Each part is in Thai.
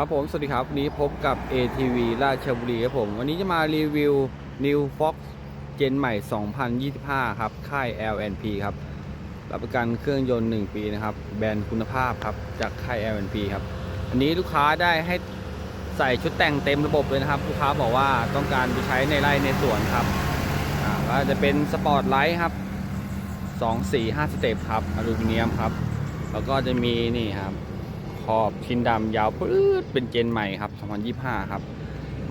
ครับผม สวัสดีครับ วันนี้พบกับ ATV ราชบุรีครับผม วันนี้จะมารีวิว New Fox เจนใหม่ 2025 ครับ ค่าย LNP ครับ รับประกันเครื่องยนต์ 1 ปีนะครับ แบรนด์คุณภาพครับ จากค่าย LNP ครับ อันนี้ลูกค้าได้ให้ใส่ชุดแต่งเต็มระบบเลยนะครับ ลูกค้าบอกว่าต้องการไปใช้ในไร่ในสวนครับ อ่าก็จะเป็นสปอร์ตไลท์ครับ 2 4 5 สเต็ปครับ อลูมิเนียมครับ แล้วก็จะมีนี่ครับ ขอบชิ้นดำยาวปื๊ดเป็นเจนใหม่ครับ 2025 ครับ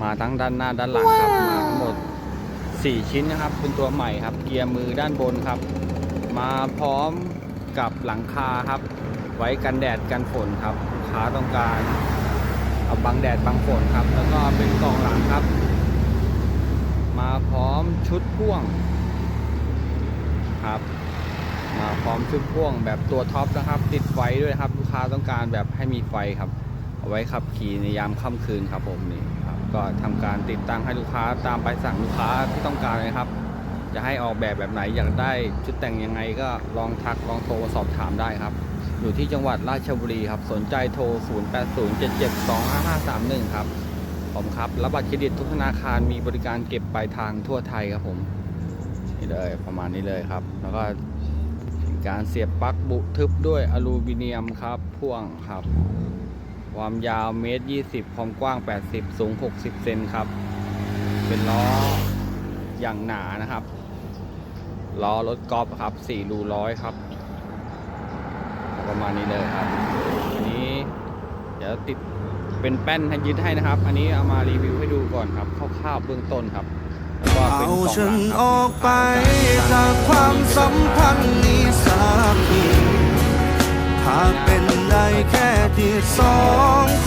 มาทั้งด้านหน้าด้านหลังครับ มาทั้งหมด 4 ชิ้นนะครับ เป็นตัวใหม่ครับ เกียร์มือด้านบนครับ มาพร้อมกับหลังคาครับ ไว้กันแดดกันฝนครับลูกค้าต้องการเอาบังแดดบังฝนครับ แล้วก็เป็นกล่องหลังครับ มาพร้อมชุดพ่วงครับ มาพร้อมชุดพ่วงแบบตัวท็อปนะครับ ติดไฟด้วยครับลูกค้าต้องการแบบให้มีไฟครับ เอาไว้ขับขี่ในยามค่ำคืนครับผมนี่ครับก็ทำการติดตั้งให้ลูกค้าตามใบสั่งลูกค้าที่ต้องการเลยครับ จะให้ออกแบบแบบไหนอยากได้ชุดแต่งยังไงก็ลองทักลองโทรสอบถามได้ครับ อยู่ที่จังหวัดราชบุรีครับสนใจโทร 0807725531 ครับผมครับรับบัตรเครดิตทุกธนาคารมีบริการเก็บปลายทางทั่วไทยครับผมนี่เลยประมาณนี้เลยครับ แล้วก็ การเสียบปลั๊กบุทึบด้วยอลูมิเนียมครับพ่วงครับ ความยาวเมตร20 ความกว้าง 80 สูง 60 เซนครับ เป็นล้ออย่างหนานะครับ ล้อรถกอล์ฟครับ4รูร้อยครับ ประมาณนี้เลยครับ อันนี้เดี๋ยวติดเป็นแป้นให้ยึดให้นะครับ อันนี้เอามารีวิวให้ดูก่อนครับคร่าวๆเบื้องต้นครับ แล้วก็เป็นเอากองฉันลังครับออกไปจากความสัมพันธ์นี้สักทีถ้าเป็นได้แค่ที่สองค